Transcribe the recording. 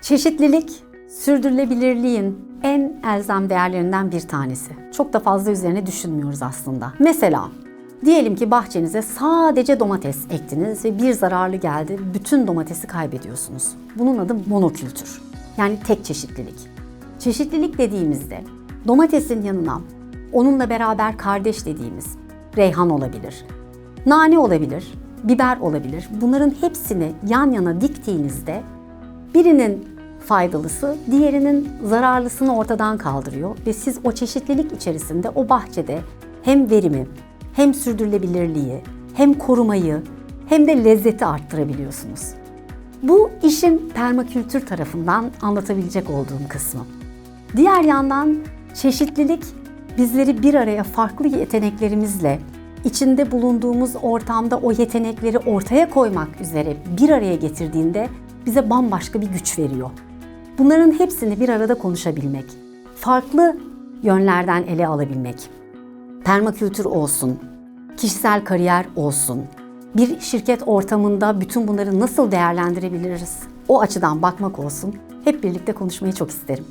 Çeşitlilik, sürdürülebilirliğin en elzem değerlerinden bir tanesi. Çok da fazla üzerine düşünmüyoruz aslında. Mesela diyelim ki bahçenize sadece domates ektiniz ve bir zararlı geldi. Bütün domatesi kaybediyorsunuz. Bunun adı monokültür. Yani tek çeşitlilik. Çeşitlilik dediğimizde domatesin yanına onunla beraber kardeş dediğimiz reyhan olabilir, nane olabilir, biber olabilir. Bunların hepsini yan yana diktiğinizde birinin faydalısı diğerinin zararlısını ortadan kaldırıyor ve siz o çeşitlilik içerisinde o bahçede hem verimi, hem sürdürülebilirliği, hem korumayı, hem de lezzeti arttırabiliyorsunuz. Bu işin permakültür tarafından anlatabilecek olduğum kısmı. Diğer yandan çeşitlilik bizleri bir araya farklı yeteneklerimizle içinde bulunduğumuz ortamda o yetenekleri ortaya koymak üzere bir araya getirdiğinde bize bambaşka bir güç veriyor. Bunların hepsini bir arada konuşabilmek, farklı yönlerden ele alabilmek, permakültür olsun, kişisel kariyer olsun, bir şirket ortamında bütün bunları nasıl değerlendirebiliriz? O açıdan bakmak olsun. Hep birlikte konuşmayı çok isterim.